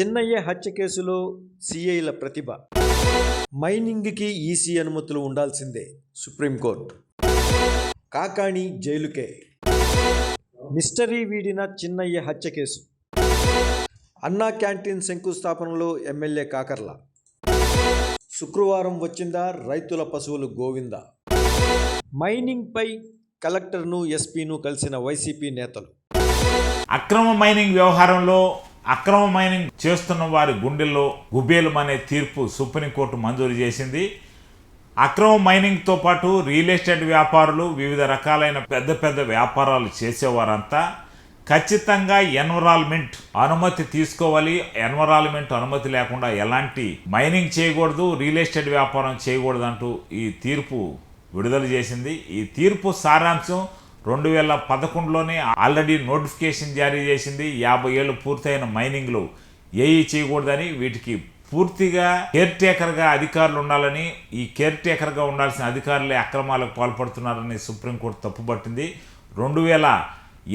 చిన్నయ్య హత్య కేసులో సిఐల ప్రతిభ. మైనింగ్కి ఈసీ అనుమతులు ఉండాల్సిందే సుప్రీంకోర్టు. కాకాణి జైలుకే. మిస్టరీ వీడిన చిన్నయ్య హత్య కేసు. అన్నా క్యాంటీన్ శంకుస్థాపనలో ఎమ్మెల్యే కాకర్ల. శుక్రవారం వచ్చిందా రైతుల పశువులు గోవింద. మైనింగ్పై కలెక్టర్ను ఎస్పీను కలిసిన వైసీపీ నేతలు. అక్రమ మైనింగ్ వ్యవహారంలో అక్రమ మైనింగ్ చేస్తున్న వారి గుండెల్లో గుబేలం అనే తీర్పు సుప్రీంకోర్టు మంజూరు చేసింది. అక్రమ మైనింగ్తో పాటు రియల్ ఎస్టేట్ వ్యాపారులు వివిధ రకాలైన పెద్ద పెద్ద వ్యాపారాలు చేసేవారంతా. ఖచ్చితంగా ఎన్వరాల్మెంట్ అనుమతి తీసుకోవాలి. ఎన్వరాల్మెంట్ అనుమతి లేకుండా ఎలాంటి మైనింగ్ చేయకూడదు రియల్ ఎస్టేట్ వ్యాపారం చేయకూడదు అంటూ ఈ తీర్పు విడుదల చేసింది. ఈ తీర్పు సారాంశం రెండు వేల పదకొండులోనే ఆల్రెడీ నోటిఫికేషన్ జారీ చేసింది. యాభై ఏళ్ళు పూర్తయిన మైనింగ్లు ఏఈ చేయకూడదని వీటికి పూర్తిగా కేర్ టేకర్గా అధికారులు ఉండాలని ఈ కేర్ టేకర్గా ఉండాల్సిన అధికారులే అక్రమాలకు పాల్పడుతున్నారని సుప్రీంకోర్టు తప్పుపట్టింది. రెండు వేల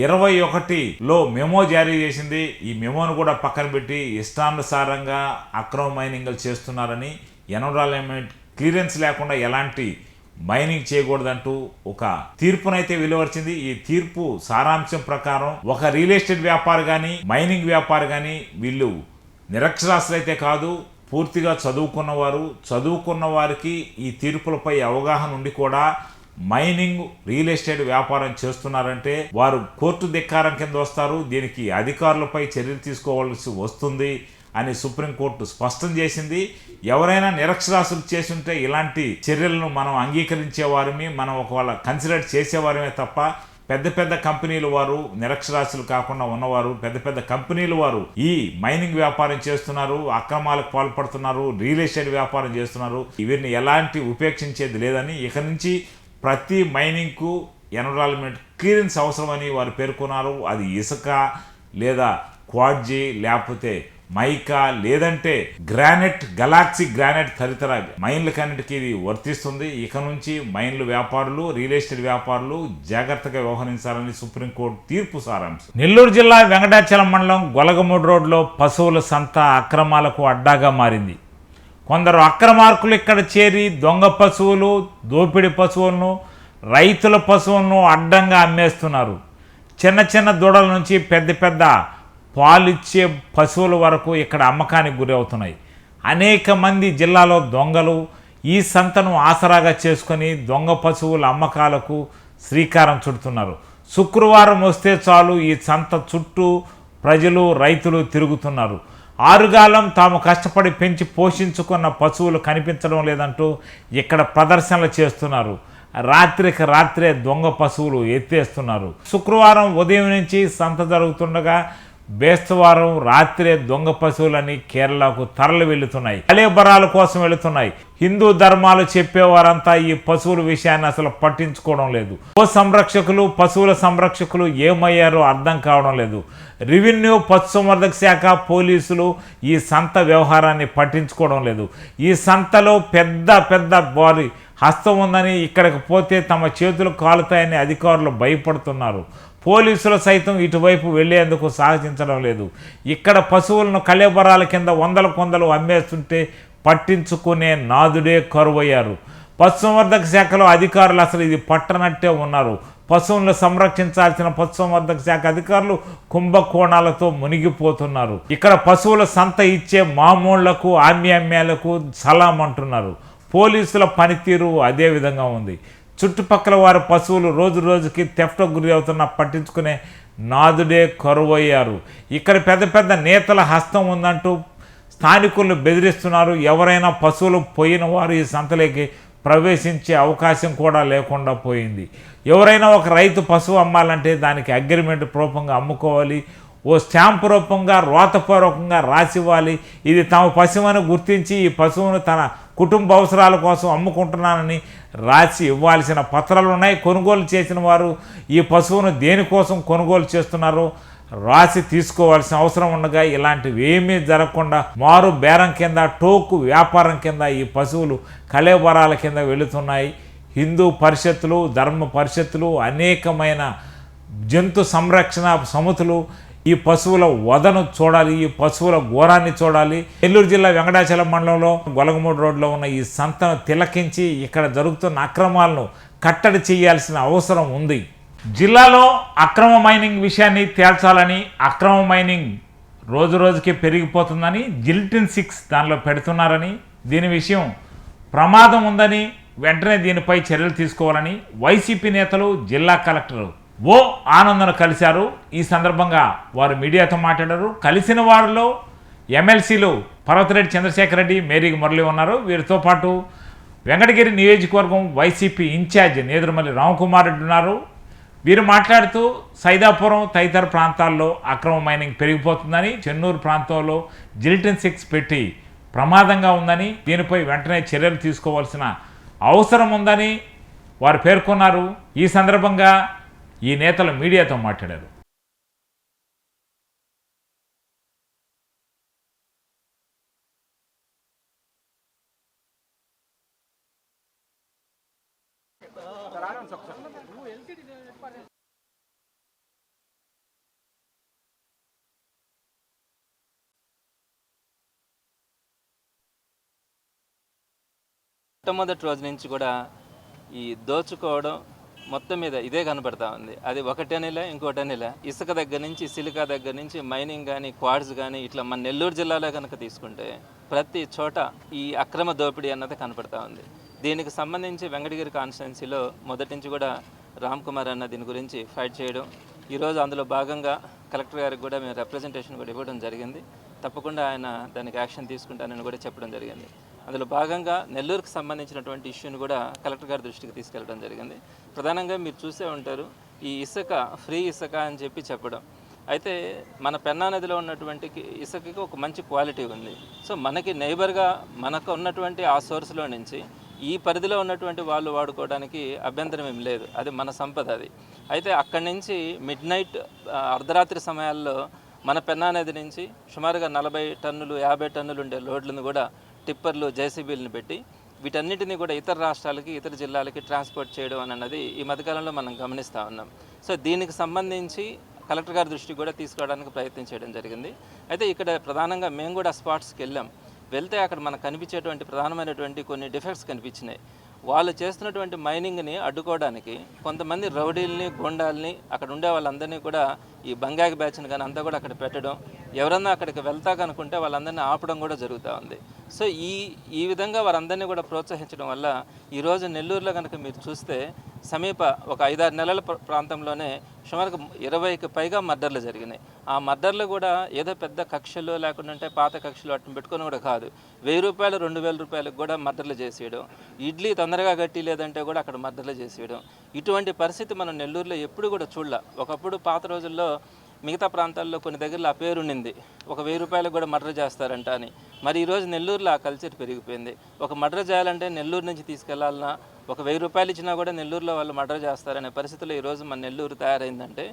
ఇరవై ఒకటిలో మెమో జారీ చేసింది. ఈ మెమోను కూడా పక్కన పెట్టి ఇష్టానుసారంగా అక్రమ మైనింగ్లు చేస్తున్నారని ఎన్విరాన్మెంట్ క్లియరెన్స్ లేకుండా ఎలాంటి మైనింగ్ చేయకూడదంటూ ఒక తీర్పునైతే వెలువరిచింది. ఈ తీర్పు సారాంశం ప్రకారం ఒక రియల్ ఎస్టేట్ వ్యాపారి కానీ మైనింగ్ వ్యాపారి కానీ వీళ్ళు నిరక్షరాస్యులైతే కాదు పూర్తిగా చదువుకున్నవారు చదువుకున్న వారికి ఈ తీర్పులపై అవగాహన ఉండి కూడా మైనింగ్ రియల్ ఎస్టేట్ వ్యాపారం చేస్తున్నారంటే వారు కోర్టు ధిక్కారం కింద వస్తారు. దీనికి అధికారులపై చర్యలు తీసుకోవాల్సి వస్తుంది. అని సుప్రీంకోర్టు స్పష్టం చేసింది. ఎవరైనా నిరక్షరాస్యులు చేసుంటే ఇలాంటి చర్యలను మనం అంగీకరించే వారిని మనం ఒకవేళ కన్సిడర్ చేసేవారమే తప్ప పెద్ద పెద్ద కంపెనీలు వారు నిరక్షరాస్యులు కాకుండా ఉన్నవారు పెద్ద పెద్ద కంపెనీలు వారు ఈ మైనింగ్ వ్యాపారం చేస్తున్నారు అక్రమాలకు పాల్పడుతున్నారు రియల్ ఎస్టేట్ వ్యాపారం చేస్తున్నారు. వీరిని ఎలాంటి ఉపేక్షించేది లేదని ఇక నుంచి ప్రతి మైనింగ్కు ఎన్విరాన్మెంట్ క్లియరెన్స్ అవసరమని వారు పేర్కొన్నారు. అది ఇసుక లేదా క్వాడ్జీ లేకపోతే మైకా లేదంటే గ్రానైట్ గెలాక్సీ గ్రానైట్ తదితర మైన్లకన్నిటికీ ఇది వర్తిస్తుంది. ఇక నుంచి మైన్లు వ్యాపారులు రియల్ ఎస్టేట్ వ్యాపారులు జాగ్రత్తగా వ్యవహరించాలని సుప్రీంకోర్టు తీర్పు సారాంశం. నెల్లూరు జిల్లా వెంకటాచలం మండలం గొలగమూడు రోడ్లో పశువుల సంత అక్రమాలకు అడ్డాగా మారింది. కొందరు అక్రమార్కులు ఇక్కడ చేరి దొంగ పశువులు దోపిడి పశువులను రైతుల పశువులను అడ్డంగా అమ్మేస్తున్నారు. చిన్న చిన్న దూడల నుంచి పెద్ద పెద్ద పాలిచ్చే పశువుల వరకు ఇక్కడ అమ్మకానికి గురి అవుతున్నాయి. అనేక మంది జిల్లాలో దొంగలు ఈ సంతను ఆసరాగా చేసుకొని దొంగ పశువుల అమ్మకాలకు శ్రీకారం చుడుతున్నారు. శుక్రవారం వస్తే చాలు ఈ సంత చుట్టూ ప్రజలు రైతులు తిరుగుతున్నారు. ఆరుగాలం తాము కష్టపడి పెంచి పోషించుకున్న పశువులు కనిపించడం లేదంటూ ఇక్కడ ప్రదర్శనలు చేస్తున్నారు. రాత్రికి రాత్రే దొంగ పశువులు ఎత్తేస్తున్నారు. శుక్రవారం ఉదయం నుంచి సంత జరుగుతుండగా బేస్తవారం రాత్రే దొంగ పశువులని కేరళకు తరలి వెళుతున్నాయి కలేబరాల కోసం వెళుతున్నాయి హిందూ ధర్మాలు చెప్పేవారంతా ఈ పశువుల విషయాన్ని అసలు పట్టించుకోవడం లేదు. గో సంరక్షకులు పశువుల సంరక్షకులు ఏమయ్యారో అర్థం కావడం లేదు. రెవెన్యూ పశుసంవర్ధక శాఖ పోలీసులు ఈ సంత వ్యవహారాన్ని పట్టించుకోవడం లేదు. ఈ సంతలో పెద్ద పెద్ద వారి హస్తం ఉందని ఇక్కడికి పోతే తమ చేతులు కాలుతాయని అధికారులు భయపడుతున్నారు. పోలీసులు సైతం ఇటువైపు వెళ్ళేందుకు సాహసించడం లేదు. ఇక్కడ పశువులను కళేబరాల కింద వందల కొందలు అమ్మేస్తుంటే పట్టించుకునే నాదుడే కరువయ్యారు. పశుసంవర్ధక శాఖలో అధికారులు అసలు ఇది పట్టనట్టే ఉన్నారు. పశువులను సంరక్షించాల్సిన పశుసంవర్ధక శాఖ అధికారులు కుంభకోణాలతో మునిగిపోతున్నారు. ఇక్కడ పశువుల సంత ఇచ్చే మామూళ్ళకు ఆమ్యామ్యాలకు సలాం అంటున్నారు. పోలీసుల పనితీరు అదే విధంగా ఉంది. చుట్టుపక్కల వారి పశువులు రోజు రోజుకి తెఫ్ట్ గురి అవుతున్న పట్టించుకునే నాదుడే కరువయ్యారు. ఇక్కడ పెద్ద పెద్ద నేతల హస్తం ఉందంటూ స్థానికులు బెదిరిస్తున్నారు. ఎవరైనా పశువులు పోయిన వారు ఈ సంతలోకి ప్రవేశించే అవకాశం కూడా లేకుండా పోయింది. ఎవరైనా ఒక రైతు పశువు అమ్మాలంటే దానికి అగ్రిమెంట్ రూపంగా అమ్ముకోవాలి. ఓ స్టాంపు రూపంగా రోతపూర్వకంగా రాసివ్వాలి. ఇది తమ పశువుని గుర్తించి ఈ పశువును తన కుటుంబ అవసరాల కోసం అమ్ముకుంటున్నానని రాసి ఇవ్వాల్సిన పత్రాలు ఉన్నాయి. కొనుగోలు చేసిన వారు ఈ పశువును దేనికోసం కొనుగోలు చేస్తున్నారు రాసి తీసుకోవాల్సిన అవసరం ఉండగా ఇలాంటివి ఏమీ జరగకుండా మారు బేరం కింద టోకు వ్యాపారం కింద ఈ పశువులు కలేబరాల కింద వెళుతున్నాయి. హిందూ పరిషత్తులు ధర్మ పరిషత్తులు అనేకమైన జంతు సంరక్షణ సమితులు ఈ పశువుల వదను చూడాలి ఈ పశువుల ఘోరాన్ని చూడాలి. నెల్లూరు జిల్లా వెంకటాచలం మండలంలో గొలగమూడు రోడ్లో ఉన్న ఈ సంతను తిలకించి ఇక్కడ జరుగుతున్న అక్రమాలను కట్టడి చేయాల్సిన అవసరం ఉంది. జిల్లాలో అక్రమ మైనింగ్ విషయాన్ని తేల్చాలని అక్రమ మైనింగ్ రోజు రోజుకి పెరిగిపోతుందని జిల్టిన్ సిక్స్ దానిలో పెడుతున్నారని దీని విషయం ప్రమాదం ఉందని వెంటనే దీనిపై చర్యలు తీసుకోవాలని వైసీపీ నేతలు జిల్లా కలెక్టర్ ఓ ఆనందను కలిశారు. ఈ సందర్భంగా వారు మీడియాతో మాట్లాడారు. కలిసిన వారిలో ఎమ్మెల్సీలు పర్వతిరెడ్డి చంద్రశేఖర్ రెడ్డి మేరీ మురళి ఉన్నారు. వీరితో పాటు వెంకటగిరి నియోజకవర్గం వైసీపీ ఇన్ఛార్జ్ నేదురుమల్లి రామకుమార్ రెడ్డి ఉన్నారు. వీరు మాట్లాడుతూ సైదాపురం తదితర ప్రాంతాల్లో అక్రమ మైనింగ్ పెరిగిపోతుందని చెన్నూరు ప్రాంతంలో జిల్టన్ సిక్స్ పెట్టి ప్రమాదంగా ఉందని దీనిపై వెంటనే చర్యలు తీసుకోవాల్సిన అవసరం ఉందని వారు పేర్కొన్నారు. ఈ సందర్భంగా ఈ నేతలు మీడియాతో మాట్లాడారు. మొట్టమొదటి రోజు నుంచి కూడా ఈ దోచుకోవడం మొత్తం మీద ఇదే కనపడతా ఉంది. అది ఒకటే ఇంకోటనిలా. ఇసుక దగ్గర నుంచి సిలికా దగ్గర నుంచి మైనింగ్ కానీ క్వాడ్స్ కానీ ఇట్లా మన నెల్లూరు జిల్లాలో కనుక తీసుకుంటే ప్రతి చోట ఈ అక్రమ దోపిడీ అన్నది కనపడతా ఉంది. దీనికి సంబంధించి వెంకటగిరి కాన్స్టిట్యున్సీలో మొదటి నుంచి కూడా రామ్ కుమార్ అన్న దీని గురించి ఫైట్ చేయడం ఈరోజు అందులో భాగంగా కలెక్టర్ గారికి కూడా మేము రిప్రజెంటేషన్ కూడా ఇవ్వడం జరిగింది. తప్పకుండా ఆయన దానికి యాక్షన్ తీసుకుంటానని కూడా చెప్పడం జరిగింది. అందులో భాగంగా నెల్లూరుకు సంబంధించినటువంటి ఇష్యూని కూడా కలెక్టర్ గారి దృష్టికి తీసుకెళ్ళడం జరిగింది. ప్రధానంగా మీరు చూసే ఉంటారు ఈ ఇసుక ఫ్రీ ఇసుక అని చెప్పి చెప్పడం. అయితే మన పెన్నా నదిలో ఉన్నటువంటి ఇసుకకి ఒక మంచి క్వాలిటీ ఉంది. సో మనకి నైబర్గా మనకు ఉన్నటువంటి ఆ సోర్స్లో నుంచి ఈ పరిధిలో ఉన్నటువంటి వాళ్ళు వాడుకోవడానికి అభ్యంతరం ఏం లేదు. అది మన సంపద అది. అయితే అక్కడి నుంచి మిడ్ నైట్ అర్ధరాత్రి సమయాల్లో మన పెన్నా నది నుంచి సుమారుగా నలభై టన్నులు యాభై టన్నులు ఉండే లోడ్లను కూడా టిప్పర్లు జేసీబీలను పెట్టి వీటన్నిటిని కూడా ఇతర రాష్ట్రాలకి ఇతర జిల్లాలకి ట్రాన్స్పోర్ట్ చేయడం అని అన్నది ఈ మధ్యకాలంలో మనం గమనిస్తూ ఉన్నాం. సో దీనికి సంబంధించి కలెక్టర్ గారి దృష్టికి కూడా తీసుకోవడానికి ప్రయత్నం చేయడం జరిగింది. అయితే ఇక్కడ ప్రధానంగా మేము కూడా స్పాట్స్కి వెళ్ళాం. వెళ్తే అక్కడ మనకు కనిపించేటువంటి ప్రధానమైనటువంటి కొన్ని డిఫెక్ట్స్ కనిపించినాయి. వాళ్ళు చేస్తున్నటువంటి మైనింగ్ని అడ్డుకోవడానికి కొంతమంది రౌడీల్ని గోండాల్ని అక్కడ ఉండే వాళ్ళందరినీ కూడా ఈ బంగాగి బ్యాచ్ని కానీ అంతా కూడా అక్కడ పెట్టడం ఎవరన్నా అక్కడికి వెళ్తా కనుకుంటే వాళ్ళందరినీ ఆపడం కూడా జరుగుతూ ఉంది. సో ఈ ఈ విధంగా వారందరినీ కూడా ప్రోత్సహించడం వల్ల ఈరోజు నెల్లూరులో కనుక మీరు చూస్తే సమీప ఒక ఐదారు నెలల ప్రాంతంలోనే సుమారు ఇరవైకి పైగా మర్డర్లు జరిగినాయి. ఆ మర్డర్లు కూడా ఏదో పెద్ద కక్షలు లేకుండా ఉంటే పాత కక్షలు వాటిని పెట్టుకొని కూడా కాదు. వెయ్యి రూపాయలు రెండు వేల రూపాయలకు కూడా మర్డర్లు చేసేయడం ఇడ్లీ తొందరగా గట్టి లేదంటే కూడా అక్కడ మర్డర్లు చేసేయడం. ఇటువంటి పరిస్థితి మనం నెల్లూరులో ఎప్పుడు కూడా చూడలే. ఒకప్పుడు పాత రోజుల్లో మిగతా ప్రాంతాల్లో కొన్ని దగ్గరలో ఆ పేరు ఉండింది ఒక వెయ్యి రూపాయలకు కూడా మర్డర్ చేస్తారంట అని. మరి ఈరోజు నెల్లూరులో ఆ కల్చర్ పెరిగిపోయింది. ఒక మర్డర్ చేయాలంటే నెల్లూరు నుంచి తీసుకెళ్ళాలన్నా ఒక వెయ్యి రూపాయలు ఇచ్చినా కూడా నెల్లూరులో వాళ్ళు మర్డర్ చేస్తారనే పరిస్థితిలో ఈరోజు మన నెల్లూరు తయారైందంటే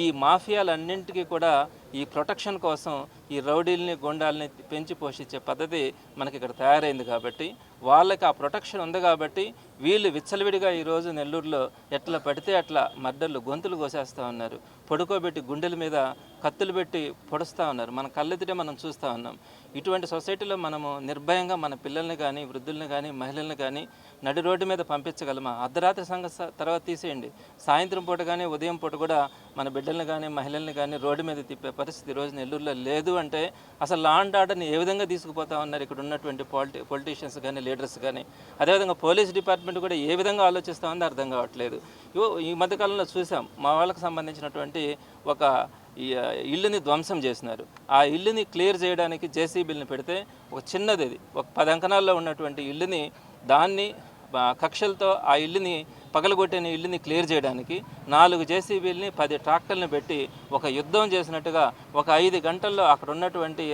ఈ మాఫియాలన్నింటికీ కూడా ఈ ప్రొటెక్షన్ కోసం ఈ రౌడీల్ని గుండాల్ని పెంచి పోషించే పద్ధతి మనకి ఇక్కడ తయారైంది కాబట్టి వాళ్ళకి ఆ ప్రొటెక్షన్ ఉంది కాబట్టి వీళ్ళు విచ్చలవిడిగా ఈరోజు నెల్లూరులో ఎట్లా పడితే అట్లా మర్డర్లు గొంతులు కోసేస్తూ ఉన్నారు. పడుకోబెట్టి గుండెల మీద కత్తులు పెట్టి పొడుస్తూ ఉన్నారు. మన కళ్ళెదిటే మనం చూస్తూ ఉన్నాం. ఇటువంటి సొసైటీలో మనము నిర్భయంగా మన పిల్లల్ని కానీ వృద్ధుల్ని కానీ మహిళల్ని కానీ నడి రోడ్డు మీద పంపించగలమా? అర్ధరాత్రి సంఘ తర్వాత తీసేయండి. సాయంత్రం పూట కానీ ఉదయం పూట కూడా మన బిడ్డల్ని కానీ మహిళల్ని కానీ రోడ్డు మీద తిప్పే పరిస్థితి రోజు నెల్లూరులో లేదు అంటే అసలు లా అండ్ ఆర్డర్ని ఏ విధంగా తీసుకుపోతా ఉన్నారు ఇక్కడ ఉన్నటువంటి పాలిటి పొలిటీషియన్స్ కానీ లీడర్స్ కానీ? అదేవిధంగా పోలీస్ డిపార్ట్మెంట్ కూడా ఏ విధంగా ఆలోచిస్తామని ఉందో అర్థం కావట్లేదు. ఈ మధ్యకాలంలో చూసాం. మా వాళ్ళకి సంబంధించినటువంటి ఒక ఇల్లుని ధ్వంసం చేసినారు. ఆ ఇల్లుని క్లియర్ చేయడానికి జేసీబీని పెడితే ఒక చిన్నది ఒక పది అంకణాల్లో ఉన్నటువంటి ఇల్లుని దాన్ని కక్షలతో ఆ ఇల్లుని పగలగొట్టిన ఇల్లుని క్లియర్ చేయడానికి నాలుగు జేసీబీలని పది ట్రాక్టర్లను పెట్టి ఒక యుద్ధం చేసినట్టుగా ఒక ఐదు గంటల్లో అక్కడ ఉన్నటువంటి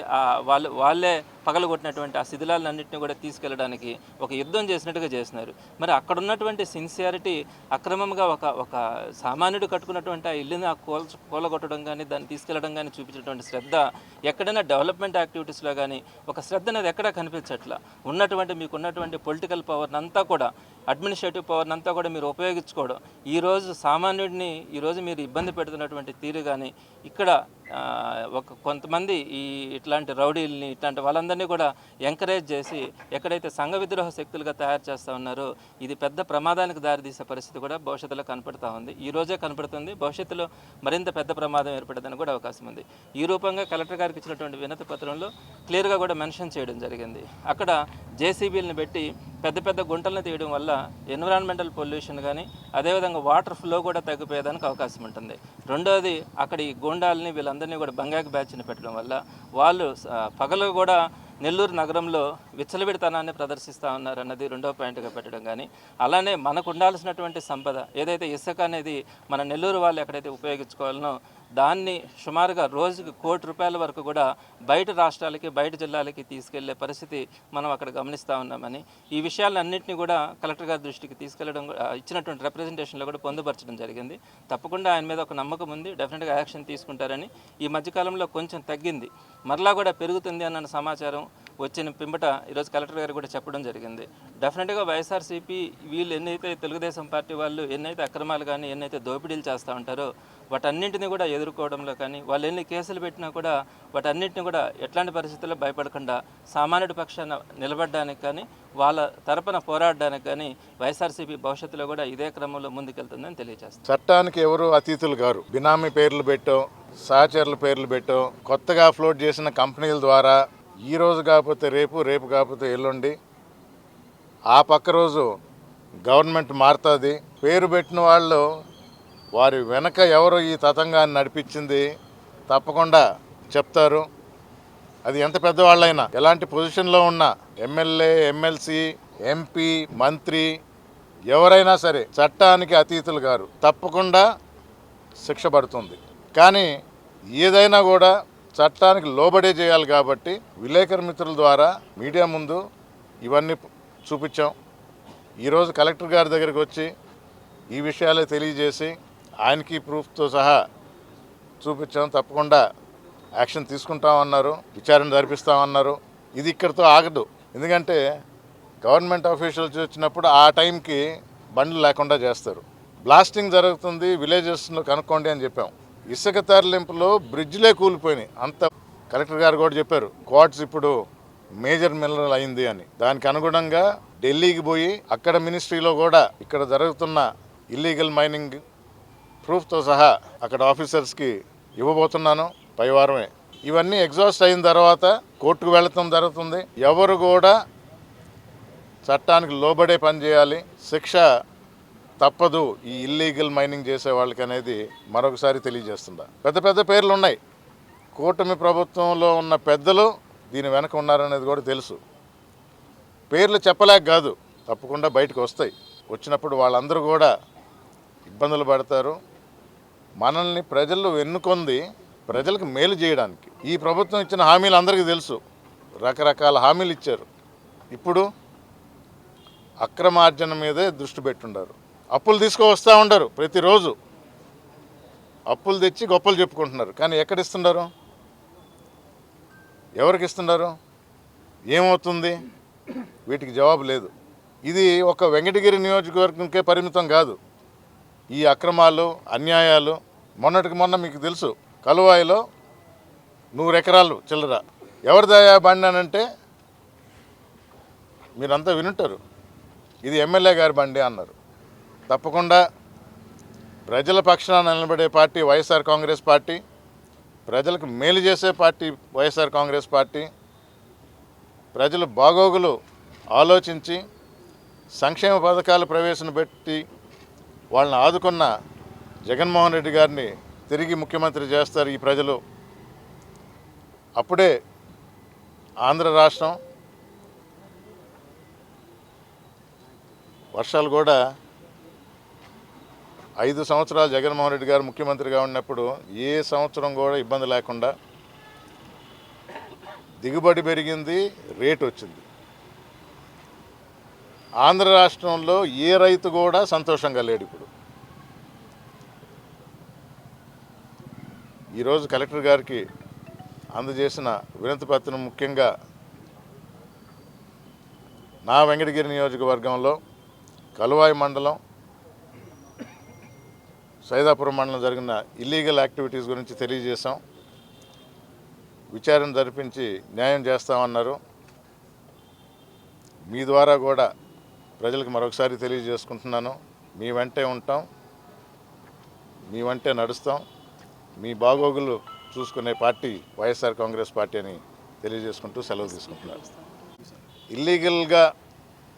వాళ్ళు వాళ్ళే పగలగొట్టినటువంటి ఆ శిథిలాలన్నింటినీ కూడా తీసుకెళ్ళడానికి ఒక యుద్ధం చేసినట్టుగా చేసినారు మరి అక్కడ ఉన్నటువంటి సిన్సియారిటీ అక్రమంగా ఒక ఒక సామాన్యుడు కట్టుకున్నటువంటి ఆ ఇల్లుని ఆ కూల కూలగొట్టడం కానీ దాన్ని తీసుకెళ్ళడం కానీ చూపించినటువంటి శ్రద్ధ ఎక్కడైనా డెవలప్మెంట్ యాక్టివిటీస్లో కానీ ఒక శ్రద్ధ అనేది ఎక్కడా కనిపించట్లా. ఉన్నటువంటి మీకు ఉన్నటువంటి పొలిటికల్ పవర్ని అంతా కూడా అడ్మినిస్ట్రేటివ్ పవర్ని అంతా కూడా మీరు ఉపయోగించుకోవడం. ఈరోజు సామాన్యుడిని ఈరోజు మీరు ఇబ్బంది పెడుతున్నటువంటి తీరు కానీ ఇక్కడ ఒక కొంతమంది ఈ ఇట్లాంటి రౌడీల్ని ఇట్లాంటి వాళ్ళందరినీ కూడా ఎంకరేజ్ చేసి ఎక్కడైతే సంఘ విద్రోహ శక్తులుగా తయారు చేస్తూ ఉన్నారో ఇది పెద్ద ప్రమాదానికి దారితీసే పరిస్థితి కూడా భవిష్యత్తులో కనపడుతూ ఉంది. ఈ రోజే కనపడుతుంది. భవిష్యత్తులో మరింత పెద్ద ప్రమాదం ఏర్పడేదని కూడా అవకాశం ఉంది. ఈ రూపంగా కలెక్టర్ గారికి ఇచ్చినటువంటి వినతి పత్రంలో క్లియర్గా కూడా మెన్షన్ చేయడం జరిగింది. అక్కడ జేసీబీలను పెట్టి పెద్ద పెద్ద గుంటలను తీయడం వల్ల ఎన్విరాన్మెంటల్ పొల్యూషన్ కానీ అదేవిధంగా వాటర్ ఫ్లో కూడా తగ్గిపోయేదానికి అవకాశం ఉంటుంది. రెండోది అక్కడ ఈ గూండాలని అందరినీ కూడా బంగాకి బ్యాచ్ని పెట్టడం వల్ల వాళ్ళు పగలు కూడా నెల్లూరు నగరంలో విచ్చలవిడితనాన్ని ప్రదర్శిస్తూ ఉన్నారన్నది రెండో పాయింట్గా పెట్టడం కానీ అలానే మనకు ఉండాల్సినటువంటి సంపద ఏదైతే ఇసుక అనేది మన నెల్లూరు వాళ్ళు ఎక్కడైతే ఉపయోగించుకోవాలనో దాన్ని సుమారుగా రోజుకి కోటి రూపాయల వరకు కూడా బయట రాష్ట్రాలకి బయట జిల్లాలకి తీసుకెళ్ళే పరిస్థితి మనం అక్కడ గమనిస్తూ ఉన్నామని ఈ విషయాలన్నింటినీ కూడా కలెక్టర్ గారి దృష్టికి తీసుకెళ్ళడం కూడా- ఇచ్చినటువంటి రిప్రజెంటేషన్లో కూడా పొందుపరచడం జరిగింది. తప్పకుండా ఆయన మీద ఒక నమ్మకం ఉంది డెఫినెట్గా యాక్షన్ తీసుకుంటారని. ఈ మధ్యకాలంలో కొంచెం తగ్గింది. మరలా కూడా పెరుగుతుంది అన్న సమాచారం వచ్చిన పిమ్మట ఈరోజు కలెక్టర్ గారు కూడా చెప్పడం జరిగింది. డెఫినెట్గా వైఎస్ఆర్సీపీ వీళ్ళు ఎన్నైతే తెలుగుదేశం పార్టీ వాళ్ళు ఎన్నైతే అక్రమాలు కానీ ఎన్నైతే దోపిడీలు చేస్తూ ఉంటారో వాటన్నింటినీ కూడా ఎదుర్కోవడంలో కానీ వాళ్ళు ఎన్ని కేసులు పెట్టినా కూడా వాటన్నింటిని కూడా ఎట్లాంటి పరిస్థితుల్లో భయపడకుండా సామాన్యుడి పక్షాన నిలబడడానికి కానీ వాళ్ళ తరపున పోరాడడానికి కానీ వైఎస్ఆర్సీపీ భవిష్యత్తులో కూడా ఇదే క్రమంలో ముందుకెళ్తుందని తెలియజేస్తారు చట్టానికి ఎవరు అతీతులు గారు? బినామీ పేర్లు పెట్టో సహచరుల పేర్లు పెట్టో కొత్తగా ఫ్లోట్ చేసిన కంపెనీల ద్వారా ఈ రోజు కాకపోతే రేపు రేపు కాకపోతే ఎల్లుండి. ఆ పక్క రోజు గవర్నమెంట్ మారుతుంది. పేరు పెట్టిన వాళ్ళు వారి వెనక ఎవరు ఈ తతంగాన్ని నడిపించింది తప్పకుండా చెప్తారు. అది ఎంత పెద్దవాళ్ళైనా ఎలాంటి పొజిషన్లో ఉన్నా ఎమ్మెల్యే ఎమ్మెల్సీ ఎంపీ మంత్రి ఎవరైనా సరే చట్టానికి అతీతులు గారు తప్పకుండా శిక్ష పడుతుంది. కానీ ఏదైనా కూడా చట్టానికి లోబడే చేయాలి కాబట్టి విలేకరు మిత్రుల ద్వారా మీడియా ముందు ఇవన్నీ చూపించాం. ఈరోజు కలెక్టర్ గారి దగ్గరికి వచ్చి ఈ విషయాలే తెలియజేసి ఆయనకి ప్రూఫ్తో సహా చూపించాం తప్పకుండా యాక్షన్ తీసుకుంటామన్నారు విచారణ జరిపిస్తామన్నారు. ఇది ఇక్కడితో ఆగదు. ఎందుకంటే గవర్నమెంట్ ఆఫీషియల్స్ వచ్చినప్పుడు ఆ టైంకి బండ్లు లేకుండా చేస్తారు. బ్లాస్టింగ్ జరుగుతుంది విలేజెస్లో కనుక్కోండి అని చెప్పాం. ఇసుక తరలింపులో బ్రిడ్జ్లే కూలిపోయినాయి. అంత కలెక్టర్ గారు కూడా చెప్పారు క్వార్ట్స్ ఇప్పుడు మేజర్ మినరల్ అయింది అని. దానికి అనుగుణంగా ఢిల్లీకి పోయి అక్కడ మినిస్ట్రీలో కూడా ఇక్కడ జరుగుతున్న ఇల్లీగల్ మైనింగ్ ప్రూఫ్తో సహా అక్కడ ఆఫీసర్స్కి ఇవ్వబోతున్నాను పై వారమే. ఇవన్నీ ఎగ్జాస్ట్ అయిన తర్వాత కోర్టుకు వెళ్ళటం జరుగుతుంది. ఎవరు కూడా చట్టానికి లోబడే పని చేయాలి. శిక్ష తప్పదు ఈ ఇల్లీగల్ మైనింగ్ చేసే వాళ్ళకి అనేది మరొకసారి తెలియజేస్తుందా? పెద్ద పెద్ద పేర్లు ఉన్నాయి. కూటమి ప్రభుత్వంలో ఉన్న పెద్దలు దీని వెనక ఉన్నారనేది కూడా తెలుసు. పేర్లు చెప్పలేక కాదు తప్పకుండా బయటకు వస్తాయి. వచ్చినప్పుడు వాళ్ళందరూ కూడా ఇబ్బందులు పడతారు. మనల్ని ప్రజలు ఎన్నుకొంది ప్రజలకు మేలు చేయడానికి. ఈ ప్రభుత్వం ఇచ్చిన హామీలు అందరికీ తెలుసు. రకరకాల హామీలు ఇచ్చారు. ఇప్పుడు అక్రమార్జన మీదే దృష్టి పెట్టుండారు. అప్పులు తీసుకువస్తూ ఉండరు ప్రతిరోజు. అప్పులు తెచ్చి గొప్పలు చెప్పుకుంటున్నారు. కానీ ఎక్కడ ఇస్తున్నారు ఎవరికి ఇస్తున్నారు ఏమవుతుంది? వీటికి జవాబు లేదు. ఇది ఒక వెంకటగిరి నియోజకవర్గంకే పరిమితం కాదు. ఈ అక్రమాలు అన్యాయాలు మొన్నటికి మొన్న మీకు తెలుసు. కలువాయిలో నూరు ఎకరాలు చిల్లర. ఎవరిదయా బండి అని అంటే మీరంతా వినుంటారు. ఇది ఎమ్మెల్యే గారి బండి అన్నారు. తప్పకుండా ప్రజల పక్షాన నిలబడే పార్టీ వైఎస్ఆర్ కాంగ్రెస్ పార్టీ ప్రజలకు మేలు చేసే పార్టీ వైఎస్ఆర్ కాంగ్రెస్ పార్టీ ప్రజలు బాగోగులు ఆలోచించి సంక్షేమ పథకాలు ప్రవేశపెట్టి వాళ్ళని ఆదుకున్న జగన్మోహన్ రెడ్డి గారిని తిరిగి ముఖ్యమంత్రి చేస్తారు ఈ ప్రజలు. అప్పుడే ఆంధ్ర రాష్ట్రం వర్షాలు కూడా ఐదు సంవత్సరాలు జగన్మోహన్ రెడ్డి గారు ముఖ్యమంత్రిగా ఉన్నప్పుడు ఏ సంవత్సరం కూడా ఇబ్బంది లేకుండా దిగుబడి పెరిగింది రేటు వచ్చింది. ఆంధ్ర రాష్ట్రంలో ఏ రైతు కూడా సంతోషంగా లేడు ఇప్పుడు. ఈరోజు కలెక్టర్ గారికి అందజేసిన వినతి పత్రం ముఖ్యంగా నా వెంకటగిరి నియోజకవర్గంలో కలువాయి మండలం సైదాపురం మండలం జరిగిన ఇల్లీగల్ యాక్టివిటీస్ గురించి తెలియజేశాం. విచారణ జరిపించి న్యాయం చేస్తామన్నారు. మీ ద్వారా కూడా ప్రజలకు మరొకసారి తెలియజేసుకుంటున్నాను. మీ వెంటే ఉంటాం. మీ వెంటే నడుస్తాం. మీ బాగోగులు చూసుకునే పార్టీ వైఎస్ఆర్ కాంగ్రెస్ పార్టీ అని తెలియజేసుకుంటూ సెలవు తీసుకుంటున్నారు ఇల్లీగల్గా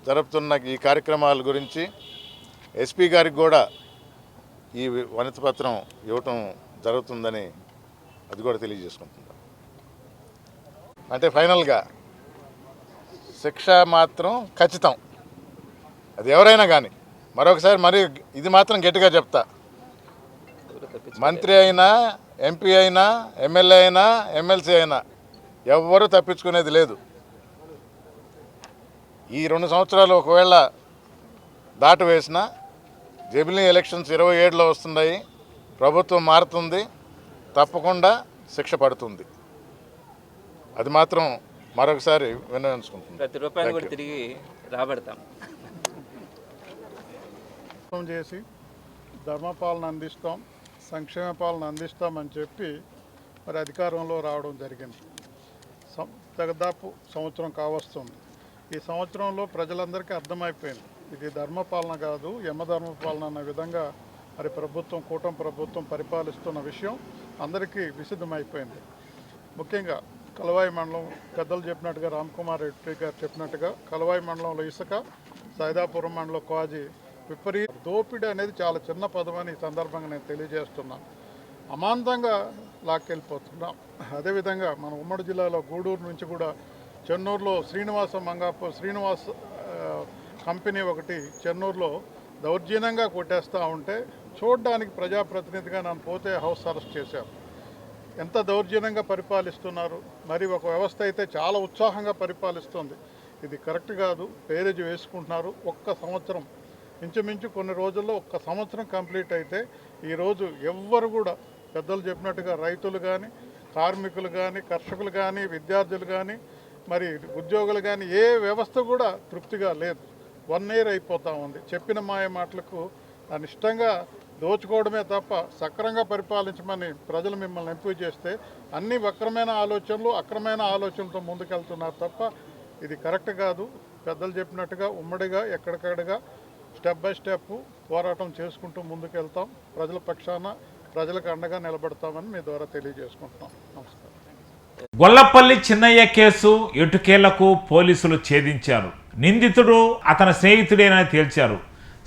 జరుపుతున్న ఈ కార్యక్రమాల గురించి ఎస్పీ గారికి కూడా ఈ వనిత పత్రం ఇవ్వటం జరుగుతుందని అది కూడా తెలియజేసుకుంటున్నాం అంటే ఫైనల్గా శిక్ష మాత్రం ఖచ్చితం. అది ఎవరైనా కానీ మరొకసారి మరి ఇది మాత్రం గట్టిగా చెప్తా. మంత్రి అయినా ఎంపీ అయినా ఎమ్మెల్యే అయినా ఎమ్మెల్సీ అయినా ఎవ్వరూ తప్పించుకునేది లేదు. ఈ రెండు సంవత్సరాలు ఒకవేళ దాటి వేసిన జమిలీ ఎలక్షన్స్ ఇరవై ఏడులో వస్తున్నాయి ప్రభుత్వం మారుతుంది తప్పకుండా శిక్ష పడుతుంది. అది మాత్రం మరొకసారి విన్నవించుకుంటుంది ప్రతి రూపాయలు కూడా. తిరిగి రాబడతాం. ప్రభుత్వం చేసి ధర్మపాలన అందిస్తాం సంక్షేమ పాలన అందిస్తామని చెప్పి మరి అధికారంలో రావడం జరిగింది. సం- దాదాపు సంవత్సరం కావస్తుంది. ఈ సంవత్సరంలో ప్రజలందరికీ అర్థమైపోయింది. ఇది ధర్మపాలన కాదు యమధర్మపాలన అన్న విధంగా మరి ప్రభుత్వం కూటమి ప్రభుత్వం పరిపాలిస్తున్న విషయం అందరికీ విసిద్ధమైపోయింది ముఖ్యంగా కలవాయి మండలం పెద్దలు చెప్పినట్టుగా రామ్కుమార్ రెడ్డి గారు చెప్పినట్టుగా కలవాయి మండలంలో ఇసుక సైదాపురం మండలం కాజీ విపరీత దోపిడీ అనేది చాలా చిన్న పదం అని ఈ సందర్భంగా నేను తెలియజేస్తున్నాను అమాంతంగా లాక్కెళ్ళిపోతున్నాం. అదేవిధంగా మన ఉమ్మడి జిల్లాలో గూడూరు నుంచి కూడా చెన్నూరులో శ్రీనివాస మంగాప శ్రీనివాస్ కంపెనీ ఒకటి చెన్నూరులో దౌర్జన్యంగా కొట్టేస్తూ ఉంటే చూడడానికి ప్రజాప్రతినిధిగా నన్ను పోతే హౌస్ అరెస్ట్ చేశారు. ఎంత దౌర్జన్యంగా పరిపాలిస్తున్నారు? మరి ఒక వ్యవస్థ అయితే చాలా ఉత్సాహంగా పరిపాలిస్తుంది. ఇది కరెక్ట్ కాదు. పేరేజ్ వేసుకుంటున్నారు. ఒక్క సంవత్సరం ఇంచుమించు కొన్ని రోజుల్లో ఒక్క సంవత్సరం కంప్లీట్ అయితే ఈరోజు ఎవ్వరు కూడా పెద్దలు చెప్పినట్టుగా రైతులు కానీ కార్మికులు కానీ కర్షకులు కానీ విద్యార్థులు కానీ మరి ఉద్యోగులు కానీ ఏ వ్యవస్థ కూడా తృప్తిగా లేదు. వన్ ఇయర్ అయిపోతూ ఉంది. చెప్పిన మాయ మాటలకు అనిష్టంగా దోచుకోవడమే తప్ప సక్రంగా పరిపాలించమని ప్రజలు మిమ్మల్ని ఎంపిక చేస్తే అన్ని వక్రమైన ఆలోచనలు అక్రమైన ఆలోచనలతో ముందుకెళ్తున్నారు తప్ప ఇది కరెక్ట్ కాదు. పెద్దలు చెప్పినట్టుగా ఉమ్మడిగా ఎక్కడికక్కడగా స్టెప్ బై స్టెప్ పోరాటం చేసుకుంటూ ముందుకెళ్తాం. ప్రజల పక్షాన ప్రజలకు అండగా నిలబడతామని మీ ద్వారా తెలియజేసుకుంటున్నాం. నమస్కారం. గొల్లపల్లి చిన్నయ్య కేసు ఎటుకేళ్ళకు పోలీసులు ఛేదించారు. నిందితుడు అతని స్నేహితుడేనని తేల్చారు.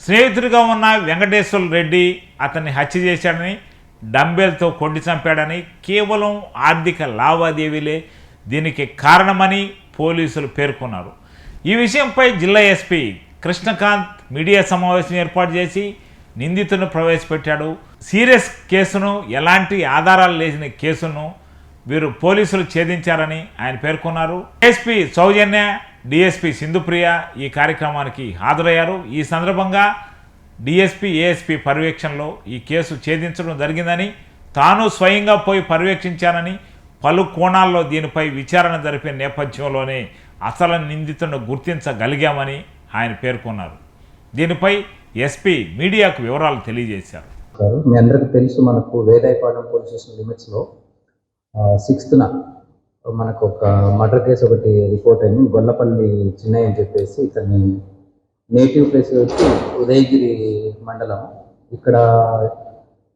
స్నేహితుడిగా ఉన్న వెంకటేశ్వర రెడ్డి అతన్ని హత్య చేశాడని డంబేల్తో కొట్టి చంపాడని కేవలం ఆర్థిక లావాదేవీలే దీనికి కారణమని పోలీసులు పేర్కొన్నారు. ఈ విషయంపై జిల్లా ఎస్పీ కృష్ణకాంత్ మీడియా సమావేశం ఏర్పాటు చేసి నిందితులను ప్రవేశపెట్టాడు. సీరియస్ కేసును ఎలాంటి ఆధారాలు లేని కేసును వీరు పోలీసులు ఛేదించారని ఆయన పేర్కొన్నారు. ఎస్పీ సౌజన్య డిఎస్పి సింధుప్రియ ఈ కార్యక్రమానికి హాజరయ్యారు. ఈ సందర్భంగా డిఎస్పి ఏఎస్పి పర్యవేక్షణలో ఈ కేసు ఛేదించడం జరిగిందని తాను స్వయంగా పోయి పర్యవేక్షించానని పలు కోణాల్లో దీనిపై విచారణ జరిపే నేపథ్యంలోనే అసలు నిందితులను గుర్తించగలిగామని ఆయన పేర్కొన్నారు. దీనిపై ఎస్పీ మీడియాకు వివరాలు తెలియజేశారు. మీ అందరికీ తెలుసు మనకు వేదాయపాలెం పోలీస్ స్టేషన్ లిమిట్స్లో సిక్స్త్న మనకు ఒక మర్డర్ కేసు ఒకటి రిపోర్ట్ అయింది. గొల్లపల్లి చిన్నయ్య అని చెప్పేసి ఇతని నేటివ్ ప్లేస్ వచ్చి ఉదయగిరి మండలం. ఇక్కడ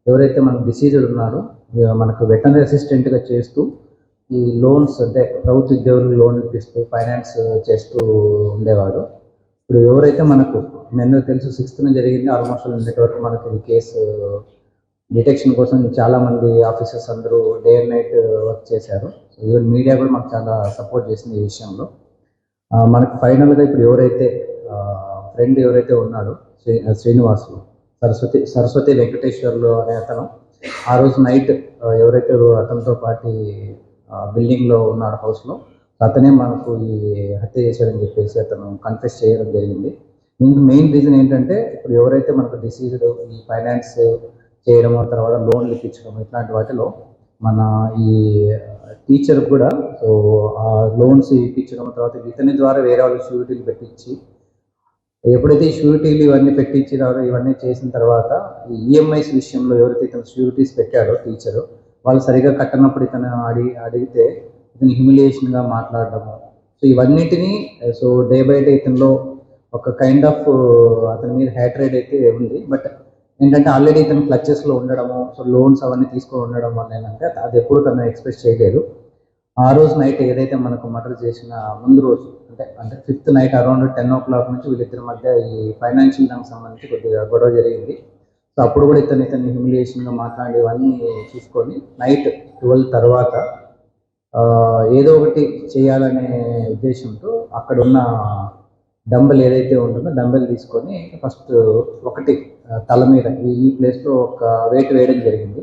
ఎవరైతే మనకు డిసీజ్డ్ ఉన్నారో ఇక మనకు వెటనరీ అసిస్టెంట్గా చేస్తూ ఈ లోన్స్ అంటే ప్రభుత్వ ఉద్యోగులకు లోన్ ఇప్పిస్తూ ఫైనాన్స్ చేస్తూ ఉండేవాడు. ఇప్పుడు ఎవరైతే మనకు నిన్న తెలుసు సిక్స్త్ జరిగింది ఆల్మోస్ట్ నిన్నటి వరకు మనకు ఈ కేసు డిటెక్షన్ కోసం చాలా మంది ఆఫీసర్స్ అందరూ డే అండ్ నైట్ వర్క్ చేశారు. ఈవెన్ మీడియా కూడా మాకు చాలా సపోర్ట్ చేసింది ఈ విషయంలో. మనకు ఫైనల్గా ఇప్పుడు ఎవరైతే ఫ్రెండ్ ఎవరైతే ఉన్నాడో శ్రీ శ్రీనివాసులు సరస్వతి సరస్వతి వెంకటేశ్వర్లు అనే అతను ఆ రోజు నైట్ ఎవరైతే అతనితో పాటు బిల్డింగ్లో ఉన్నాడు హౌస్లో అతనే మనకు ఈ హత్య చేశాడని చెప్పేసి అతను కన్ఫెస్ చేయడం జరిగింది. దీనికి మెయిన్ రీజన్ ఏంటంటే ఇప్పుడు ఎవరైతే మనకు డిసీజ్డ్ ఈ ఫైనాన్స్ చేయడం తర్వాత లోన్లు ఇప్పించడం ఇట్లాంటి వాటిలో మన ఈ టీచర్ కూడా సో ఆ లోన్స్ ఇప్పించడం తర్వాత ఇతని ద్వారా వేరే వాళ్ళు షూరిటీలు పెట్టించి ఎప్పుడైతే షూరిటీలు ఇవన్నీ పెట్టించినారో ఇవన్నీ చేసిన తర్వాత ఈ ఈఎంఐస్ విషయంలో ఎవరైతే ఇతను షూరిటీస్ పెట్టాడో టీచరు వాళ్ళు సరిగా కట్టనప్పుడు ఇతను అడిగి అడిగితే ఇతను హ్యూమిలియేషన్గా మాట్లాడడము. సో ఇవన్నిటిని సో డే బై డే ఇతనిలో ఒక కైండ్ ఆఫ్ uh, అతని మీద హ్యాట్రేడ్ అయితే ఉంది. బట్ ఏంటంటే ఆల్రెడీ ఇతను క్లచెస్లో ఉండడము సో లోన్స్ అవన్నీ తీసుకొని ఉండడం వల్ల ఏంటంటే అది ఎప్పుడు తను ఎక్స్ప్రెస్ చేయలేదు. ఆ రోజు నైట్ ఏదైతే మనకు మర్డర్ చేసిన ముందు రోజు అంటే అంటే fifth night around ten o'clock నుంచి వీళ్ళిద్దరి మధ్య ఈ ఫైనాన్షియల్ దానికి సంబంధించి కొద్దిగా గొడవ జరిగింది. సో అప్పుడు కూడా ఇతను ఇతన్ని హ్యూమిలియేషన్గా మాట్లాడేవన్నీ చూసుకొని నైట్ ట్వెల్వ్ తర్వాత ఏదో ఒకటి చేయాలనే ఉద్దేశంతో అక్కడ ఉన్న డంబెల్ ఏదైతే ఉంటుందో డంబెల్ తీసుకొని ఫస్ట్ ఒకటి తల మీద ఈ ప్లేస్లో ఒక వెయిట్ వేయడం జరిగింది.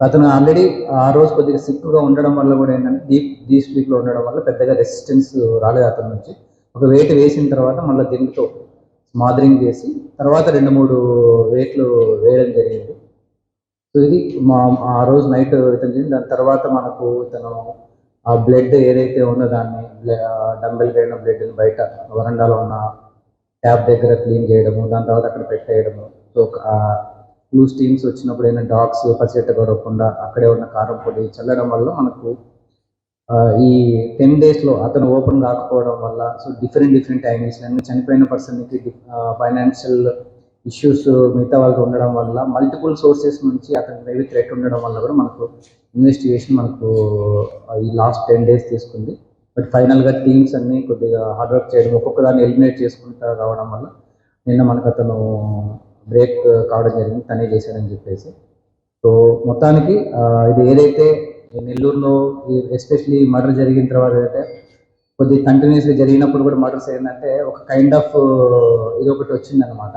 అతను ఆల్రెడీ ఆ రోజు కొద్దిగా సిక్గా ఉండడం వల్ల కూడా ఏంటంటే డీప్ డీప్ స్లీప్లో ఉండడం వల్ల పెద్దగా రెసిస్టెన్స్ రాలేదు అతని నుంచి. ఒక వెయిట్ వేసిన తర్వాత మళ్ళీ దీనితో స్మాదరింగ్ చేసి తర్వాత రెండు మూడు వెయిట్లు వేయడం జరిగింది. సో ఇది మా ఆ రోజు నైట్ ఇతను దాని తర్వాత మనకు ఇతను ఆ బ్లడ్ ఏదైతే ఉందో దాన్ని డంబెల్ అయిన బ్లడ్ బయట వరండాలో ఉన్న ట్యాప్ దగ్గర క్లీన్ చేయడము దాని తర్వాత అక్కడ పెట్టేయడము. సో బ్లూ స్టీమ్స్ వచ్చినప్పుడు ఏమైనా డాగ్స్ పసిగట్ట కొరకుండా అక్కడే ఉన్న కారం పొడి చల్లడం వల్ల మనకు ఈ టెన్ డేస్లో అతను ఓపెన్ కాకపోవడం వల్ల సో డిఫరెంట్ డిఫరెంట్ యాంగిల్స్ అన్ని చనిపోయిన పర్సన్కి ఫైనాన్షియల్ ఇష్యూస్ మిగతా వాళ్ళకి ఉండడం వల్ల మల్టిపుల్ సోర్సెస్ నుంచి అతనికి మేబీ థ్రెట్ ఉండడం వల్ల కూడా మనకు ఇన్వెస్టిగేషన్ మనకు ఈ లాస్ట్ టెన్ డేస్ తీసుకుంది. బట్ ఫైనల్గా టీమ్స్ అన్ని కొద్దిగా హార్డ్ వర్క్ చేయడం ఒక్కొక్క దాన్ని ఎలిమినేట్ చేసుకుంటా రావడం వల్ల నిన్న మనకు అతను బ్రేక్ కావడం జరిగింది తనే చేశాడని చెప్పేసి. సో మొత్తానికి ఇది ఏదైతే ఈ నెల్లూరులో ఎస్పెషలీ మర్డర్ జరిగిన తర్వాత అయితే కొద్ది కంటిన్యూస్గా జరిగినప్పుడు కూడా మర్డర్స్ ఏంటంటే ఒక కైండ్ ఆఫ్ ఇది ఒకటి వచ్చిందనమాట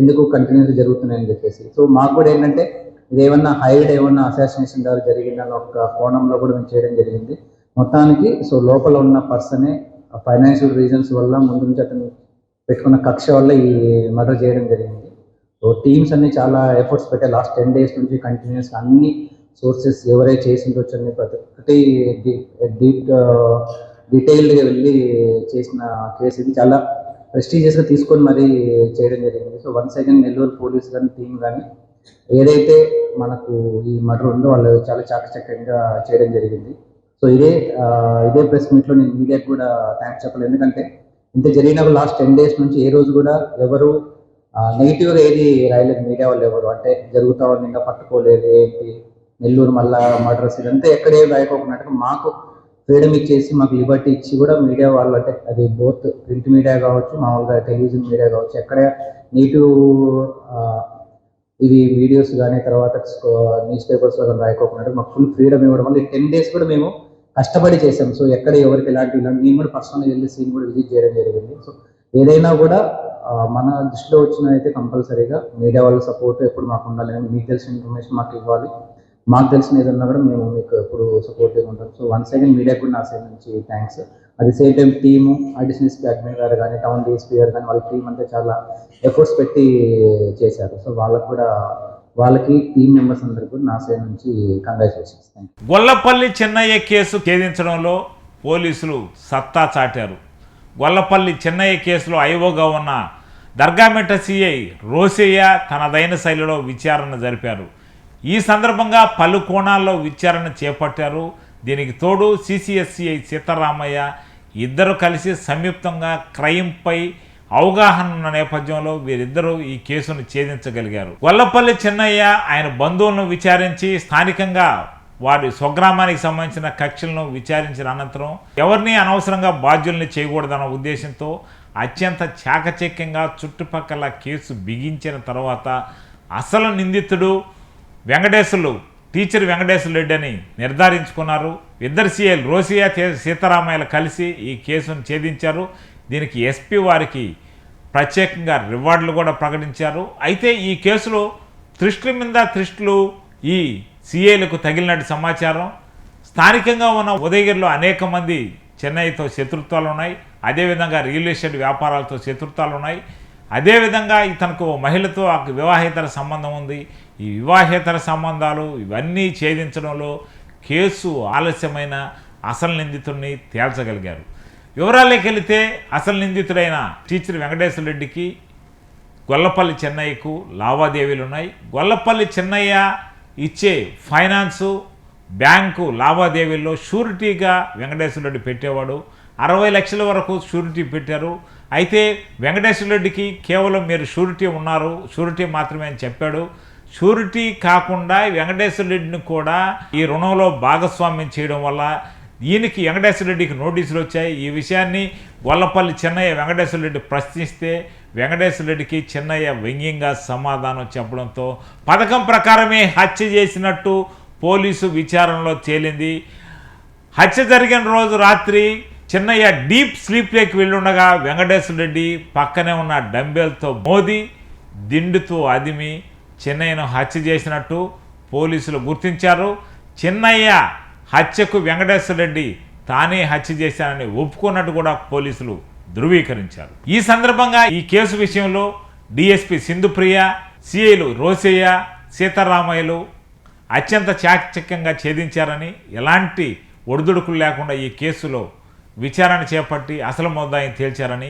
ఎందుకు కంటిన్యూస్గా జరుగుతున్నాయని చెప్పేసి. సో మాకు కూడా ఏంటంటే ఇది ఏమన్నా హైడ్ ఏమన్నా అసాసినేషన్ ద్వారా జరిగిందని ఒక కోణంలో కూడా మేము చేయడం జరిగింది. మొత్తానికి సో లోపల ఉన్న పర్సనే ఫైనాన్షియల్ రీజన్స్ వల్ల ముందు నుంచి అతను పెట్టుకున్న కక్ష వల్ల ఈ మర్డర్ చేయడం జరిగింది. సో టీమ్స్ అన్ని చాలా ఎఫర్ట్స్ పెట్టాయి లాస్ట్ టెన్ డేస్ నుంచి కంటిన్యూస్ అన్ని సోర్సెస్ ఎవరైతే చేసిండొచ్చు అని ప్రతి ఒక్కటి డీప్ డీటెయిల్డ్గా వెళ్ళి చేసిన కేసు ఇది. చాలా ప్రెస్టీజియస్గా తీసుకొని మరీ చేయడం జరిగింది. So one second Nellore police కానీ టీం కానీ ఏదైతే మనకు ఈ మర్డర్ ఉందో వాళ్ళు చాలా చాకచక్యంగా చేయడం జరిగింది. సో ఇదే ఇదే ప్రెస్ మీట్లో నేను మీడియాకి కూడా థ్యాంక్స్ చెప్పలేదు ఎందుకంటే ఇంత జరిగిన లాస్ట్ టెన్ డేస్ నుంచి ఏ రోజు కూడా ఎవరు నెగిటివ్గా ఏది రాయలేదు. మీడియా వాళ్ళు ఎవరు? అంటే జరుగుతా ఉంది ఇంకా పట్టుకోలేదు. ఏంటి? నెల్లూరు మళ్ళా మర్డర్స్ ఇదంతా ఎక్కడే రాయకోకున్నట్టు మాకు ఫ్రీడమ్ ఇచ్చేసి మాకు లిబర్టీ ఇచ్చి కూడా మీడియా వాళ్ళు అంటే అది బోత్ ప్రింట్ మీడియా కావచ్చు మామూలుగా టెలివిజన్ మీడియా కావచ్చు ఎక్కడ నెగిటివ్ ఇవి వీడియోస్ కానీ తర్వాత న్యూస్ పేపర్స్లో కానీ రాయకోకుండా మాకు ఫుల్ ఫ్రీడమ్ ఇవ్వడం వల్ల టెన్ డేస్ కూడా మేము కష్టపడి చేసాం సో ఎక్కడ ఎవరికి ఎలాంటి నేను కూడా పర్సనల్గా వెళ్ళి సీన్ కూడా విజిట్ చేయడం జరిగింది. సో ఏదైనా కూడా మన దృష్టిలో వచ్చిన అయితే కంపల్సరీగా మీడియా వాళ్ళ సపోర్ట్ ఎప్పుడు మాకు ఉండాలి. మీకు తెలిసిన ఇన్ఫర్మేషన్ మాకు ఇవ్వాలి. మాకు తెలిసిన ఏదన్నా కూడా మేము మీకు ఇప్పుడు సపోర్టివ్గా ఉంటాం. సో వన్ సెకండ్ మీడియా కూడా నా సైడ్ నుంచి thanks at the same time team additional SP admin గారు కానీ టౌన్ డిఎస్పీ గారు కానీ వాళ్ళ టీం అంతా చాలా ఎఫర్ట్స్ పెట్టి చేశారు. సో వాళ్ళకు కూడా వాళ్ళకి టీం మెంబర్స్ అందరికీ కూడా నా సైడ్ నుంచి కంగ్రాచులేషన్స్ గొల్లపల్లి చెన్నయ్య కేసు ఛేదించడంలో పోలీసులు సత్తా చాటారు. గొల్లపల్లి చెన్నయ్య కేసులో ఐఓగా ఉన్న దర్గామెట్ట సిఐ రోసయ్య తనదైన శైలిలో విచారణ జరిపారు. ఈ సందర్భంగా పలు కోణాల్లో విచారణ చేపట్టారు. దీనికి తోడు సిసిఎస్సిఐ సీతారామయ్య ఇద్దరు కలిసి సంయుక్తంగా క్రైమ్పై అవగాహన ఉన్న నేపథ్యంలో వీరిద్దరూ ఈ కేసును ఛేదించగలిగారు. వల్లపల్లి చిన్నయ్య ఆయన బంధువులను విచారించి స్థానికంగా వారి స్వగ్రామానికి సంబంధించిన కక్షలను విచారించిన అనంతరం ఎవరిని అనవసరంగా బాధ్యుల్ని చేయకూడదన్న ఉద్దేశంతో అత్యంత చాకచక్యంగా చుట్టుపక్కల కేసు బిగించిన తర్వాత అసలు నిందితుడు వెంకటేశ్వర్లు టీచర్ వెంకటేశ్వర రెడ్డి అని నిర్ధారించుకున్నారు. ఇద్దరు సీఎల్ రోసియా సీతారామయ్యలు కలిసి ఈ కేసును ఛేదించారు. దీనికి ఎస్పీ వారికి ప్రత్యేకంగా రివార్డులు కూడా ప్రకటించారు. అయితే ఈ కేసులో త్రిష్టుల మీద త్రిష్టులు ఈ సీఏలకు తగిలినట్టు సమాచారం. స్థానికంగా ఉన్న ఉదయగిరిలో అనేక మంది చెన్నైతో శత్రుత్వాలు ఉన్నాయి. అదేవిధంగా రియల్ ఎస్టేట్ వ్యాపారాలతో శత్రుత్వాలు ఉన్నాయి. అదేవిధంగా ఇతనికి ఓ మహిళతో ఆ వివాహేతర సంబంధం ఉంది. ఈ వివాహేతర సంబంధాలు ఇవన్నీ ఛేదించడంలో కేసు ఆలస్యమైన అసలు నిందితుడిని తేల్చగలిగారు. వివరాల్లోకి వెళితే అసలు నిందితుడైన టీచర్ వెంకటేశ్వర రెడ్డికి గొల్లపల్లి చెన్నయ్యకు లావాదేవీలు ఉన్నాయి గొల్లపల్లి చెన్నయ్య ఇచ్చే ఫైనాన్సు బ్యాంకు లావాదేవీల్లో షూరిటీగా వెంకటేశ్వర రెడ్డి పెట్టేవాడు. అరవై లక్షల వరకు షూరిటీ పెట్టారు. అయితే వెంకటేశ్వర రెడ్డికి కేవలం మీరు షూరిటీ ఉన్నారు షూరిటీ మాత్రమే అని చెప్పాడు. షూరిటీ కాకుండా వెంకటేశ్వర రెడ్డిని కూడా ఈ రుణంలో భాగస్వామ్యం చేయడం వల్ల ఈయనకి వెంకటేశ్వర రెడ్డికి నోటీసులు వచ్చాయి. ఈ విషయాన్ని గొల్లపల్లి చెన్నయ్య వెంకటేశ్వర రెడ్డి ప్రశ్నిస్తే వెంకటేశ్వర రెడ్డికి చెన్నయ్య వ్యంగ్యంగా సమాధానం చెప్పడంతో పథకం ప్రకారమే హత్య చేసినట్టు పోలీసు విచారణలో తేలింది. హత్య జరిగిన రోజు రాత్రి చిన్నయ్య డీప్ స్లీప్లోకి వెళ్ళుండగా వెంకటేశ్వర రెడ్డి పక్కనే ఉన్న డంబెల్తో మోది దిండుతో అదిమి చిన్నయ్యను హత్య చేసినట్టు పోలీసులు గుర్తించారు. చిన్నయ్య హత్యకు వెంకటేశ్వర రెడ్డి తానే హత్య చేశానని ఒప్పుకున్నట్టు కూడా పోలీసులు ధృవీకరించారు. ఈ సందర్భంగా ఈ కేసు విషయంలో డిఎస్పి సింధుప్రియ సిఐలు రోసయ్య సీతారామయ్యలు అత్యంత చాకచక్యంగా ఛేదించారని ఎలాంటి ఒడిదుడుకులు లేకుండా ఈ కేసులో విచారణ చేపట్టి అసలు ముద్దాయిని తేల్చారని